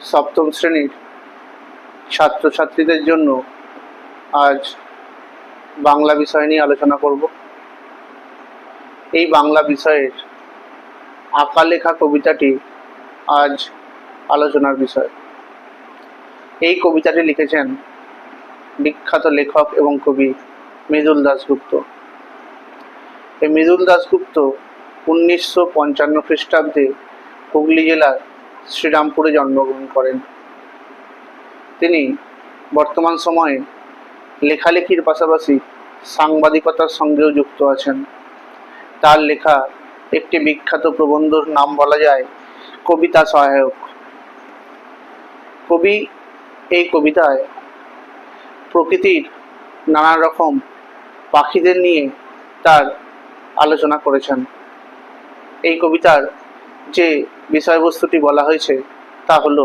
সপ্তম শ্রেণির ছাত্রছাত্রীদের জন্য আজ বাংলা বিষয় নিয়ে আলোচনা করব। এই বাংলা বিষয়ের আঁকা লেখা কবিতাটি আজ আলোচনার বিষয়। এই কবিতাটি লিখেছেন বিখ্যাত লেখক এবং কবি মৃদুল দাশগুপ্ত। এই মৃদুল দাশগুপ্ত উনিশশো পঞ্চান্ন খ্রিস্টাব্দে হুগলি জেলার শ্রীরামপুরে জন্মগ্রহণ করেন। তিনি বর্তমান সময়ে লেখালেখির পাশাপাশি সাংবাদিকতার সঙ্গেও যুক্ত আছেন। তার লেখা একটি বিখ্যাত প্রবন্ধর নাম বলা যায় কবিতা সহায়ক। কবি এই কবিতায় প্রকৃতির নানা রকম পাখিদের নিয়ে তার আলোচনা করেছেন। এই কবিতার যে বিষয়বস্তুটি বলা হয়েছে তা হল,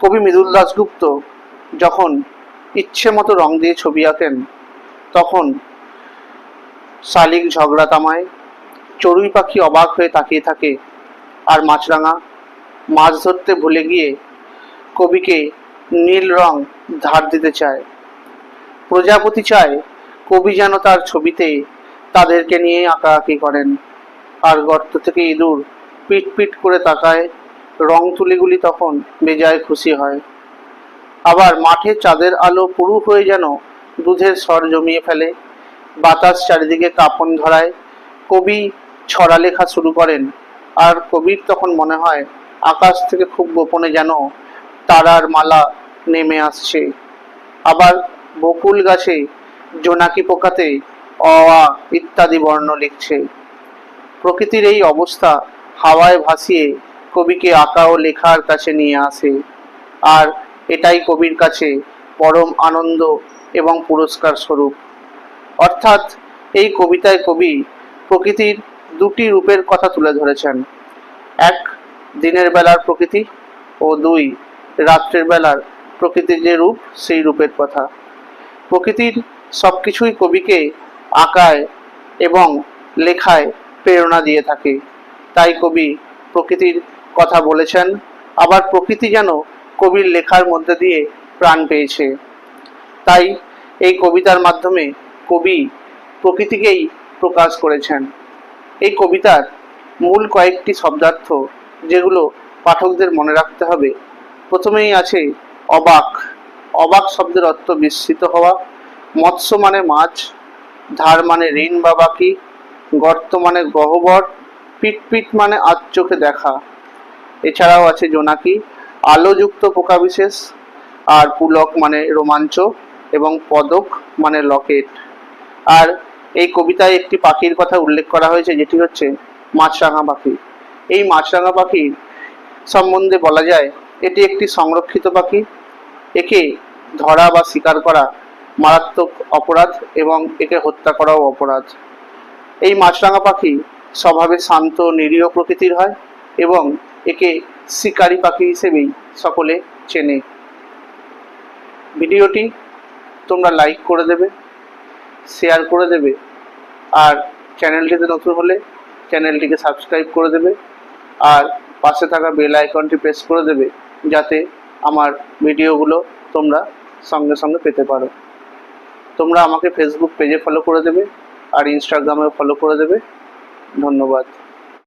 কবি মৃদুল দাশগুপ্ত যখন ইচ্ছে মতো রং দিয়ে ছবি আঁকেন, তখন শালিক ঝগড়া তামায় চড়ুই পাখি অবাক হয়ে তাকিয়ে থাকে আর মাছরাঙা মাছ ধরতে ভুলে গিয়ে কবিকে নীল রং ধার দিতে চায়। প্রজাপতি চায় কবি যেন তার ছবিতে তাদেরকে নিয়ে আঁকাআঁকি করেন। আর গর্ত থেকে ইঁদুর পিট পিট করে তাকায়। রং তুলিগুলি তখন বেজায় খুশি হয়। আবার মাঠে চাঁদের আলো পুরু হয়ে যেন দুধের স্বর জমিয়ে ফেলে। বাতাস চারিদিকে কাঁপন ধরায়। কবি ছড়া লেখা শুরু করেন। আর কবির তখন মনে হয় আকাশ থেকে খুব গোপনে যেন তারার মালা নেমে আসছে। আবার বকুল গাছে জোনাকি পোকাতে অ ইত্যাদি বর্ণ লিখছে। প্রকৃতির এই অবস্থা হাওয়ায় ভাসিয়ে কবিকে আঁকা ও লেখার কাছে নিয়ে আসে। আর এটাই কবির কাছে পরম আনন্দ এবং পুরস্কার স্বরূপ। অর্থাৎ এই কবিতায় কবি প্রকৃতির দুটি রূপের কথা তুলে ধরেছেন। এক, দিনের বেলার প্রকৃতি ও দুই, রাত্রের বেলার প্রকৃতির যে রূপ, সেই রূপের কথা। প্রকৃতির সব কিছুই কবিকে আঁকায় এবং লেখায় প্রেরণা দিয়ে থাকে। তাই কবি প্রকৃতির কথা বলেছেন, আবার প্রকৃতি যেন কবির লেখার মধ্যে দিয়ে প্রাণ পেয়েছে। তাই এই কবিতার মাধ্যমে কবি প্রকৃতিকেই প্রকাশ করেছেন। এই কবিতার মূল কয়েকটি শব্দার্থ, যেগুলো পাঠকদের মনে রাখতে হবে। প্রথমেই আছে অবাক। অবাক শব্দের অর্থ বিস্মিত হওয়া। মৎস্য মানে মাছ, ধার মানে ঋণ বা বাকি। গর্ত মানে গহ্বর, পিট পিট মানে আজ চোখে দেখা। এছাড়াও আছে জোনাকি, আলোযুক্ত পোকা বিশেষ আর পুলক মানে রোমাঞ্চ, এবং পদক মানে লকেট। আর এই কবিতায় একটি পাখির কথা উল্লেখ করা হয়েছে, যেটি হচ্ছে মাছরাঙা পাখি। এই মাছরাঙা পাখির সম্বন্ধে বলা যায়, এটি একটি সংরক্ষিত পাখি। একে ধরা বা শিকার করা মারাত্মক অপরাধ, এবং একে হত্যা করাও অপরাধ। এই মাছরাঙা পাখি স্বভাবে শান্ত, নিরীহ প্রকৃতির হয় এবং একে শিকারী পাখি হিসেবেই সকলে চেনে। ভিডিওটি তোমরা লাইক করে দেবে শেয়ার করে দেবে আর চ্যানেলটিতে নতুন হলে চ্যানেলটিকে সাবস্ক্রাইব করে দেবে আর পাশে থাকা বেল আইকনটি প্রেস করে দেবে যাতে আমার ভিডিওগুলো তোমরা সঙ্গে সঙ্গে পেতে পারো। তোমরা আমাকে ফেসবুক পেজে ফলো করে দেবে। আর ইনস্টাগ্রামে ফলো করে দেবে। ধন্যবাদ।